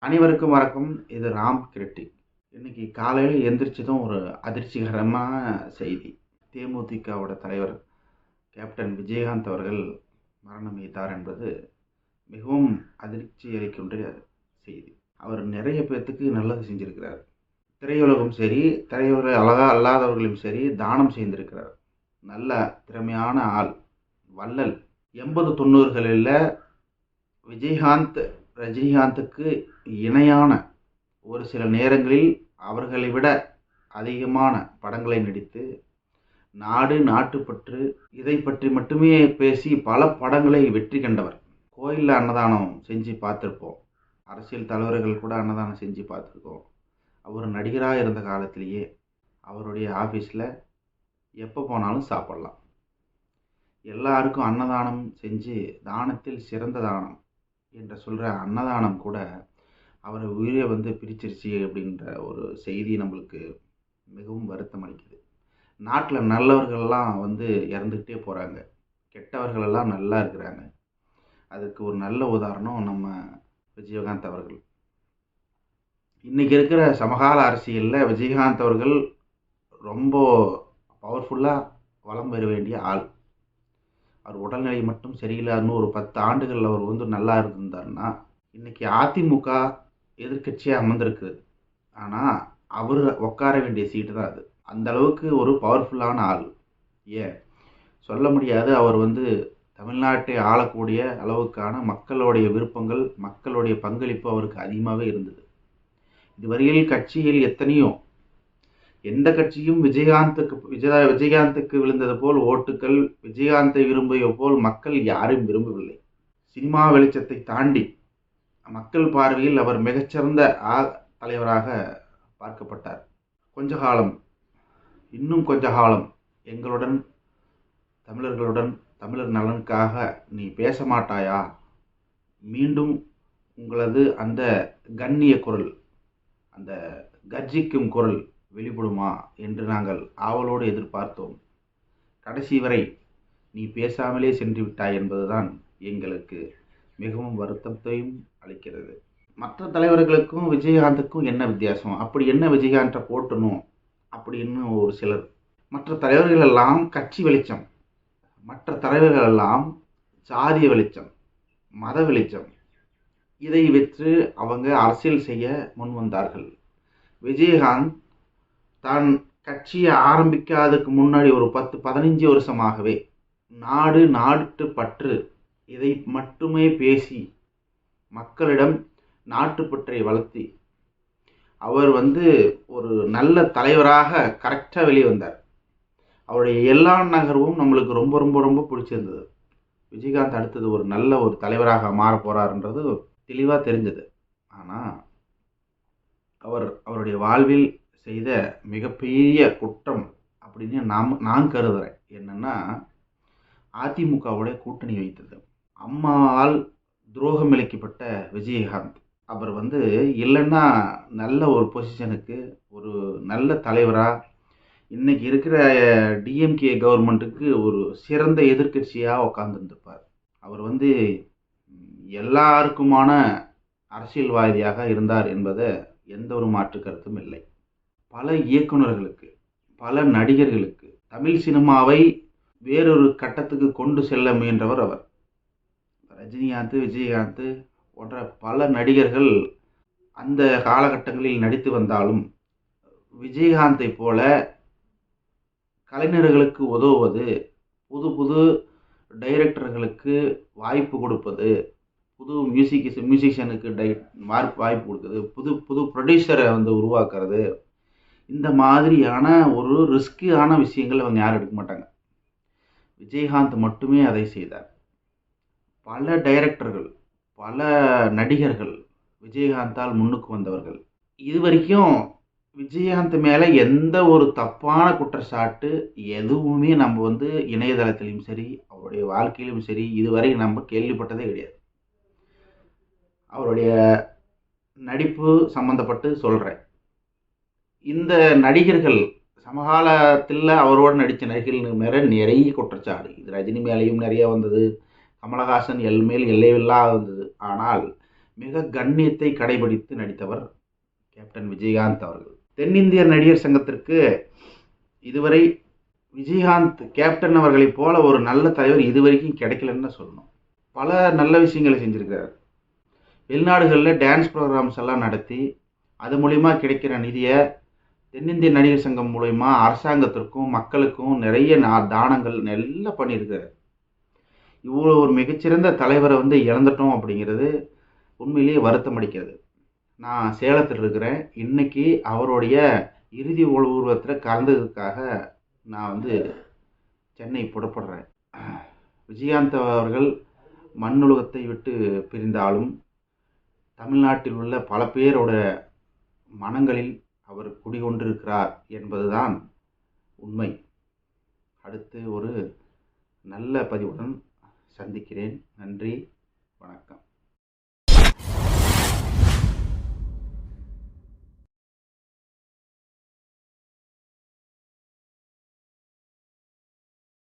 அனைவருக்கும் வணக்கம். இது ராம் கிரிட்டிக் இன்னைக்கு காலையில் எந்திரிச்சதும் ஒரு அதிர்ச்சிகரமான செய்தி. தேமுதிகவோட தலைவர் கேப்டன் விஜயகாந்த் அவர்கள் மரணம் எய்தார் என்பது மிகவும் அதிர்ச்சி அளிக்கின்ற செய்தி. அவர் நிறைய பேர்த்துக்கு நல்லது செஞ்சிருக்கிறார். திரையுலகம் சரி திரையுலக அழகா அல்லாதவர்களும் சரி தானம் செய்திருக்கிறார். நல்ல திறமையான ஆள். வள்ளல். எண்பது தொண்ணூறுகளில் விஜயகாந்த் ரஜினிகாந்துக்கு இணையான ஒரு சில நேரங்களில் அவர்களை விட அதிகமான படங்களை நடித்து நாடு நாட்டுப்பற்று இதை பற்றி மட்டுமே பேசி பல படங்களை வெற்றி கண்டவர். கோயிலில் அன்னதானம் செஞ்சு பார்த்துருப்போம். அரசியல் தலைவர்கள் கூட அன்னதானம் செஞ்சு பார்த்துருக்கோம். அவர் நடிகராக இருந்த காலத்திலேயே அவருடைய ஆஃபீஸில் எப்போ போனாலும் சாப்பிட்லாம். எல்லாருக்கும் அன்னதானம் செஞ்சு தானத்தில் சிறந்த தானம். என்று சொல்கிற அன்னதானம் கூட அவரை உயிரை வந்து பிரிச்சிருச்சு அப்படின்ற ஒரு செய்தி நம்மளுக்கு மிகவும் வருத்தம் அளிக்குது. நாட்டில் நல்லவர்கள்லாம் வந்து இறந்துக்கிட்டே போகிறாங்க கெட்டவர்களெல்லாம் நல்லா இருக்கிறாங்க. அதுக்கு ஒரு நல்ல உதாரணம் நம்ம விஜயகாந்த் அவர்கள். இன்றைக்கி இருக்கிற சமகால அரசியலில் விஜயகாந்த் அவர்கள் ரொம்ப பவர்ஃபுல்லாக வளம் பெற வேண்டிய ஆள். அவர் உடல்நிலை மட்டும் சரியில்லை. இன்னும் ஒரு பத்து ஆண்டுகள் அவர் வந்து நல்லா இருந்திருந்தாருன்னா இன்றைக்கி அதிமுக எதிர்கட்சியாக அமர்ந்திருக்குது. ஆனால் அவர் உட்கார வேண்டிய சீட்டு தான் அது. அந்த அளவுக்கு ஒரு பவர்ஃபுல்லான ஆள். ஏன்? சொல்ல முடியாது. அவர் வந்து தமிழ்நாட்டை ஆளக்கூடிய அளவுக்கான மக்களுடைய விருப்பங்கள் மக்களுடைய பங்களிப்பு அவருக்கு அதிகமாகவே இருந்தது. இதுவரையில் கட்சியில் எத்தனையோ எந்த கட்சியும் விஜயகாந்துக்கு விஜய விஜயகாந்துக்கு விழுந்தது போல் ஓட்டுக்கள் விஜயகாந்தை விரும்பிய போல் மக்கள் யாரும் விரும்பவில்லை. சினிமா வெளிச்சத்தை தாண்டி மக்கள் பார்வையில் அவர் மிகச்சிறந்த ஆ தலைவராக பார்க்கப்பட்டார். கொஞ்ச காலம் இன்னும் கொஞ்ச காலம் எங்களுடன் தமிழர்களுடன் தமிழர் நலனுக்காக நீ பேச மாட்டாயா? மீண்டும் உங்களது அந்த கண்ணிய குரல் அந்த கர்ஜிக்கும் குரல் வெளிப்படுமா என்று நாங்கள் ஆவலோடு எதிர்பார்த்தோம். கடைசி வரை நீ பேசாமலே சென்று விட்டாய் என்பதுதான் எங்களுக்கு மிகவும் வருத்தத்தையும் அளிக்கிறது. மற்ற தலைவர்களுக்கும் விஜயகாந்துக்கும் என்ன வித்தியாசம்? அப்படி என்ன விஜயகாந்தை போட்டணும் அப்படின்னு ஒரு சிலர். மற்ற தலைவர்கள் எல்லாம் கட்சி வெளிச்சம். மற்ற தலைவர்கள் எல்லாம் சாதிய வெளிச்சம் மத வெளிச்சம். இதை விற்று அவங்க அரசியல் செய்ய முன் வந்தார்கள் விஜயகாந்த் தான் கட்சியை ஆரம்பிக்காததுக்கு முன்னாடி ஒரு பத்து பதினஞ்சு வருஷமாகவே நாடு நாட்டு பற்று. இதை மட்டுமே பேசி மக்களிடம் நாட்டுப்பற்றை வளர்த்தி. அவர் வந்து ஒரு நல்ல தலைவராக கரெக்டாக வெளியே வந்தார். அவருடைய எல்லா நகர்வும் நம்மளுக்கு ரொம்ப ரொம்ப ரொம்ப பிடிச்சிருந்தது. விஜயகாந்த் அடுத்தது ஒரு நல்ல ஒரு தலைவராக மாற போகிறாருன்றது தெளிவாக தெரிஞ்சது. ஆனால் அவர் அவருடைய வாழ்வில் செய்த மிகப்பெரிய குற்றம் அப்படின்னு நாம் நான் கருதுகிறேன் என்னென்னா அதிமுகவோட கூட்டணி வைத்தது. அம்மாவால் துரோகம் இழைக்கப்பட்ட விஜயகாந்த். அவர் வந்து இல்லைன்னா நல்ல ஒரு பொசிஷனுக்கு ஒரு நல்ல தலைவராக இன்றைக்கி இருக்கிற டிஎம்கே கவர்மெண்ட்டுக்கு ஒரு சிறந்த எதிர்கட்சியாக உட்காந்துருந்துருப்பார் அவர் வந்து எல்லாருக்குமான அரசியல்வாதியாக இருந்தார் என்பதை எந்த ஒரு மாற்று கருத்தும் இல்லை. பல இயக்குநர்களுக்கு பல நடிகர்களுக்கு தமிழ் சினிமாவை வேறொரு கட்டத்துக்கு கொண்டு செல்ல முயன்றவர் அவர். ரஜினிகாந்த் விஜயகாந்த் போன்ற பல நடிகர்கள் அந்த காலகட்டங்களில் நடித்து வந்தாலும் விஜயகாந்தை போல கலைஞர்களுக்கு உதவுவது புது புது டைரக்டர்களுக்கு வாய்ப்பு கொடுப்பது புது மியூசிக் மியூசிஷியனுக்கு டை வாய்ப்பு கொடுக்குறது புது புது ப்ரொடியூசரை வந்து உருவாக்குறது இந்த மாதிரியான ஒரு ரிஸ்கியான விஷயங்கள் அவங்க யாரும் எடுக்க மாட்டாங்க. விஜயகாந்த் மட்டுமே அதை செய்தார். பல டைரக்டர்கள் பல நடிகர்கள் விஜயகாந்தால் முன்னுக்கு வந்தவர்கள். இது வரைக்கும் விஜயகாந்த் மேலே எந்த ஒரு தப்பான குற்றச்சாட்டு எதுவுமே நம்ம வந்து இணையதளத்திலையும் சரி அவருடைய வாழ்க்கையிலும் சரி இதுவரை நம்ம கேள்விப்பட்டதே கிடையாது. அவருடைய நடிப்பு சம்மந்தப்பட்டு சொல்கிறேன் இந்த நடிகர்கள் சமகாலத்தில் அவரோடு நடித்த நடிகர்கள் மேலே நிறைய குற்றச்சாடு. இது ரஜினி மேலேயும் நிறைய வந்தது. கமலஹாசன் எல் மேல் எல்லையில்லா வந்தது. ஆனால் மிக கண்ணியத்தை கடைபிடித்து நடித்தவர் கேப்டன் விஜயகாந்த் அவர்கள். தென்னிந்திய நடிகர் சங்கத்திற்கு இதுவரை விஜயகாந்த் கேப்டன் அவர்களைப் போல ஒரு நல்ல தலைவர் இதுவரைக்கும் கிடைக்கலன்னு சொல்லணும். பல நல்ல விஷயங்களை செஞ்சுருக்கிறார். வெளிநாடுகளில் டான்ஸ் ப்ரோக்ராம்ஸ் எல்லாம் நடத்தி அது மூலிமா கிடைக்கிற நிதியை தென்னிந்திய நடிகர் சங்கம் மூலயமா அரசாங்கத்திற்கும் மக்களுக்கும் நிறைய தானங்கள் நல்லா பண்ணியிருக்காரு. இவ்வளோ ஒரு மிகச்சிறந்த தலைவரை வந்து இழந்துட்டோம் அப்படிங்கிறது உண்மையிலேயே வருத்தம் அடிக்கிறது நான் சேலத்தில் இருக்கிறேன். இன்னைக்கு அவருடைய இறுதி ஊர்வலத்தில் கலந்ததுக்காக நான் வந்து சென்னை புறப்படுறேன். விஜயகாந்த் அவர்கள் மண்ணுலகத்தை விட்டு பிரிந்தாலும் தமிழ்நாட்டில் உள்ள பல பேரோட மனங்களில் அவர் குடிகொண்டிருக்கிறார் என்பதுதான் உண்மை. அடுத்து ஒரு நல்ல பதிவுடன் சந்திக்கிறேன். நன்றி.